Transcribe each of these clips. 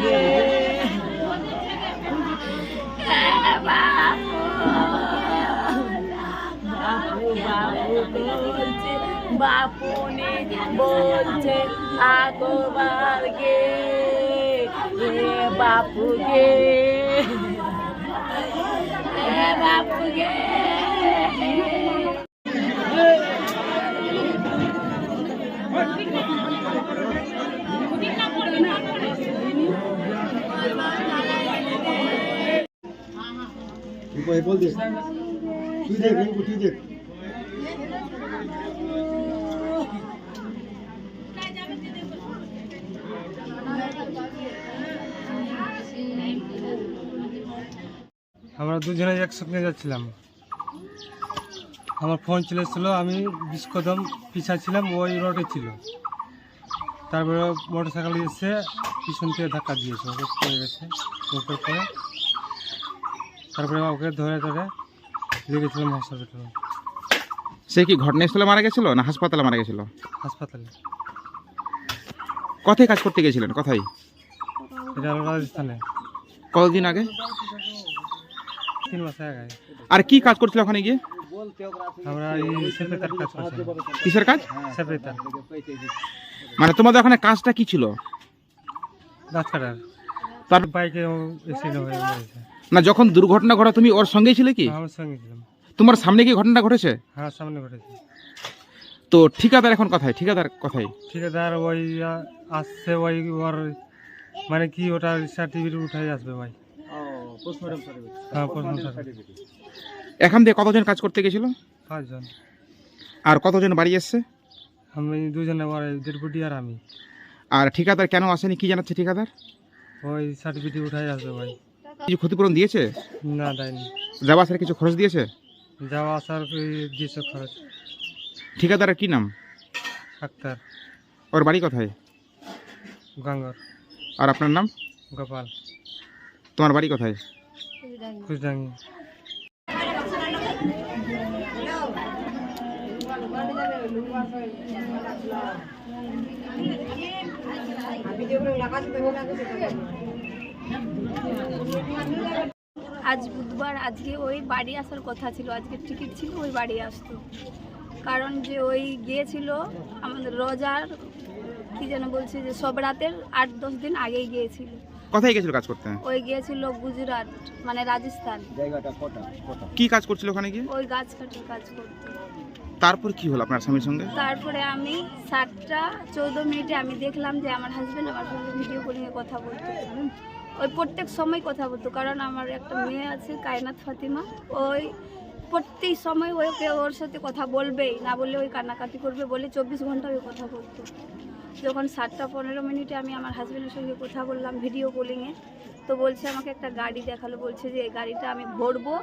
Yeah. বাপুনি বলছে আগবার গে বাপু গে। বাপু গে। তুই দেখ তুই দেখ। আমরা দুজনে একসঙ্গে যাচ্ছিলাম। আমার ফোন চলেছিল আমি বিশ কদম পিছা ছিলাম ওই রোডে ছিল। তারপরে মোটর সাইকেল এসে পিছন থেকে ধাক্কা দিয়েছে ওকে পড়ে গেছে ওপর পরে তারপরে ওকে ধরে ধরে লেগেছিলাম হাসপাতালে সে কি ঘটনাস্থলে মারা গেছিল না হাসপাতালে মারা গেছিল? হাসপাতালে। কোথায় কাজ করতে গেছিলেন? কোথায়? এটা রাজস্থানে। কতদিন আগে? তিন মাস আগে। আর কি কাজ করছিল ওখানে গিয়ে? আমরা কাজ কিসের কাজ? মানে তোমাদের ওখানে কাজটা কি ছিল? গাছ কাটার। তার বাইকে হয়ে গেছে। না যখন দুর্ঘটনা ঘটা তুমি ওর সঙ্গেই ছিলে কি? আমার সঙ্গে ছিলাম। তোমার সামনে কি ঘটনা ঘটেছে? হ্যাঁ সামনে ঘটেছে। তো ঠিকাদার এখন কোথায়? ঠিকাদার কোথায়? ঠিকাদার ওই আসছে ওই ওর মানে কি ওটা সার্টিফিকেট উঠাই আসবে ভাই। হ্যাঁ এখান থেকে কতজন কাজ করতে গেছিল? পাঁচজন। আর কতজন বাড়ি এসছে? আমি দুজনে ডেপুটি আর আমি। আর ঠিকাদার কেন আসেনি? কি জানাচ্ছে ঠিকাদার? ওই সার্টিফিকেট উঠাই আসবে ভাই। কিছু ক্ষতিপূরণ দিয়েছে? না দেয়নি। যাওয়া আসার কিছু খরচ দিয়েছে? যাওয়া আসার দিয়েছে খরচ? ঠিকাদারের কি নাম? আক্তার। ওর বাড়ি কোথায়? গাঙ্গর। আর আপনার নাম? গোপাল। তোমার বাড়ি কোথায়? আজ বুধবার আজকে ওই বাড়ি আসার কথা ছিল আজকে টিকিট ছিল ওই বাড়ি আসতো। কারণ যে ওই গিয়েছিল আমাদের রোজার কি যেন বলছে যে সব রাতের আট দশ দিন আগেই গিয়েছিল। কোথায় গেছিল কাজ করতে? ওই গিয়েছিল গুজরাট মানে রাজস্থান। জায়গাটা কোটা কি কাজ করছিল ওখানে গিয়ে? ওই গাছ কাটার কাজ করতো। তারপর কি হলো আপনার স্বামীর সঙ্গে? তারপরে আমি সাতটা চৌদ্দ মিনিটে আমি দেখলাম যে আমার হাজব্যান্ড আমার সঙ্গে ভিডিও কলিংয়ে কথা বলতো ওই প্রত্যেক সময় কথা বলতো কারণ আমার একটা মেয়ে আছে কায়নাত ফাতিমা। ওই প্রত্যেক সময় ওকে ওর সাথে কথা বলবেই না বললে ওই কান্নাকাটি করবে বলে চব্বিশ ঘণ্টা ওই কথা বলতো। যখন সাতটা পনেরো মিনিটে আমি আমার হাজব্যান্ডের সঙ্গে কথা বললাম ভিডিও কলিংয়ে তো বলছে আমাকে একটা গাড়ি দেখাল বলছে যে এই গাড়িটা আমি ভরবো।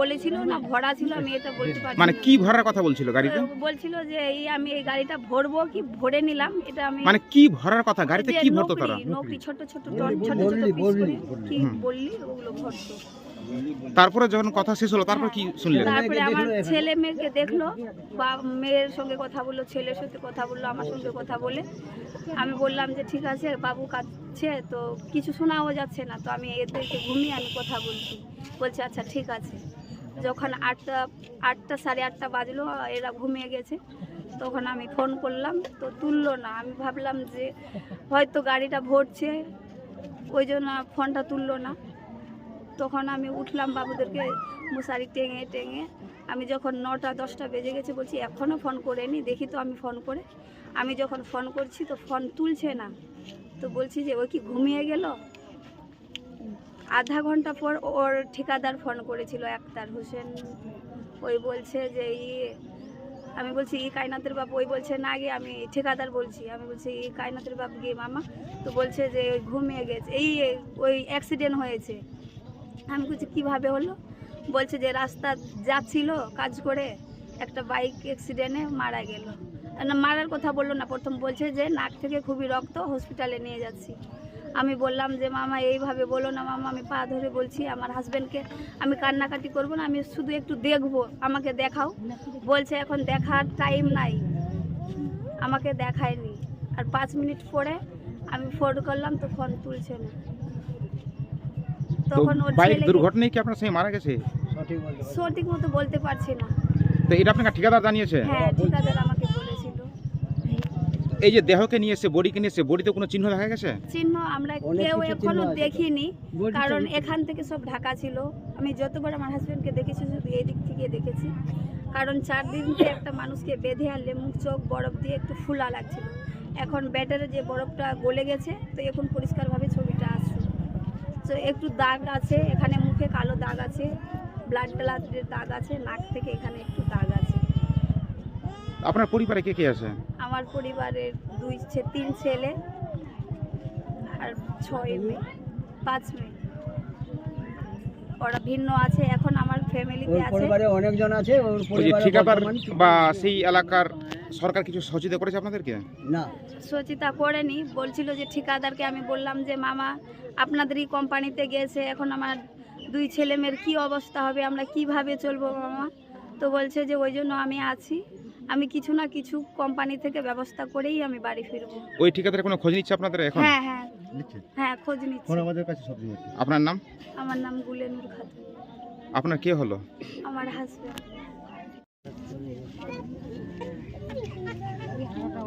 বলেছিল না ভরা ছিল আমি এটা বলতে পারি মানে কি ভরার কথা বলছিল গাড়িতে বলছিল যে এই আমি এই গাড়িটা ভরবো কি ভরে নিলাম এটা আমি মানে কি ভরার কথা? গাড়িতে কি ভরতো তারা? নকরি ছোট ছোট ছোট ছোট পিস করে কি বললি ওগুলো ভরতো। তারপরে যখন কথা শেষ হলো তারপর কি শুনলেন? তারপরে আমার ছেলে মেয়েকে দেখল বা মেয়ের সঙ্গে কথা বলল ছেলের সাথে কথা বলল আমার সঙ্গে কথা বলে। আমি বললাম যে ঠিক আছে বাবু কাঁদছে তো কিছু শোনাও যাচ্ছে না তো আমি এদেরকে ঘুমিয়ে আমি কথা বলছি। বলছে আচ্ছা ঠিক আছে। যখন আটটা আটটা সাড়ে আটটা বাজলো এরা ঘুমিয়ে গেছে তখন আমি ফোন করলাম তো তুললো না। আমি ভাবলাম যে হয়তো গাড়িটা ভরছে ওই জন্য ফোনটা তুললো না। তখন আমি উঠলাম বাবুদেরকে মশারি টেঙে টেঙে। আমি যখন নটা, দশটা বেজে গেছে বলছি এখনও ফোন করেনি দেখি তো আমি ফোন করে। আমি যখন ফোন করছি তো ফোন তুলছে না। তো বলছি যে ও কি ঘুমিয়ে গেল? আধা ঘণ্টা পর ওর ঠিকাদার ফোন করেছিল একতার হোসেন। ওই বলছে যে, ই আমি বলছি, ই কায়নাতের বাপ। ওই বলছে, না গিয়ে আমি ঠিকাদার বলছি। আমি বলছি, ই কায়নাতের বাপ গিয়ে মামা? তো বলছে যে, ওই ঘুমিয়ে গেছে। এই, ওই অ্যাক্সিডেন্ট হয়েছে। আমি বলছি, কীভাবে হলো? বলছে যে, রাস্তা যাচ্ছিল কাজ করে একটা বাইক অ্যাক্সিডেন্টে মারা গেল। না, মারার কথা বলল না। প্রথম বলছে যে, নাক থেকে খুবই রক্ত হসপিটালে নিয়ে যাচ্ছি। আমি বললাম যে, মামা, এইভাবে বলো না মামা, আমি পা ধরে বলছি আমার হাজব্যান্ডকে আমি কান্নাকাটি করব না, আমি শুধু একটু দেখব, আমাকে দেখাও। বলছে, এখন দেখার টাইম নাই। আমাকে দেখায়নি। আর পাঁচ মিনিট পরে আমি ফোন করলাম, তো ফোন তুলছে না। তখন ওর বাইক ছেলেকে দুর্ঘটনায় কি আপনার সঙ্গে মারা গেছে? সঠিক মতো বলতে পারছি না। তো এটা আপনাকে ঠিকাদার জানিয়েছে? হ্যাঁ ঠিকাদার আমাকে বলেছিল। এই যে দেহকে নিয়ে এসে বডিকে নিয়ে এসে বডিতে কোনো চিহ্ন দেখা গেছে? চিহ্ন আমরা অনেক কেউ কিছু এখনও আছে। দেখিনি কারণ এখান থেকে সব ঢাকা ছিল। আমি যতবার আমার হাজবেন্ডকে দেখেছি শুধু এই দিক থেকে দেখেছি। কারণ চার দিনকে একটা মানুষকে বেঁধে আনলে মুখ চোখ বরফ দিয়ে একটু ফুলা লাগছিল। এখন ব্যাটারে যে বরফটা গলে গেছে তো এখন পরিষ্কারভাবে একটু দাগ আছে এখানে মুখে কালো দাগ আছে ব্লাড ব্লাডের দাগ আছে নাক থেকে এখানে একটু দাগ আছে। আপনার পরিবারে কে কে আছে? আমার পরিবারের দুই ছে- তিন ছেলে আর ছয় মেয়ে পাঁচ মেয়ে। ওরা ভিন্ন আছে এখন আমার ফ্যামিলিতে আছে। পরিবারে অনেকজন আছে ওর পরিবারে ঠিকাদার বা সেই এলাকার সরকার কিছু সহযোগিতা করেছে আপনাদেরকে? না। সচিতা করেনি বলছিল যে ঠিকাদারকে আমি বললাম যে মামা আপনাদেরই কোম্পানিতে গেছে এখন আমার দুই ছেলে মেয়ের কী অবস্থা হবে আমরা কীভাবে চলবো মামা? তো বলছে যে ওই জন্য আমি আছি। আমি কিছু না কিছু কোম্পানি থেকে ব্যবস্থা করেই আমি বাড়ি ফিরবো। ওই ঠিকাদারের কোনো খোঁজ নিচ্ছে আপনাদের এখন? হ্যাঁ হ্যাঁ। হ্যাঁ খোঁজ নিচ্ছি। আমাদের কাছে সব আপনার নাম? আমার নাম গুলেনুর খাতুন। আপনার কে হলো? আমার হাজব্যান্ড ও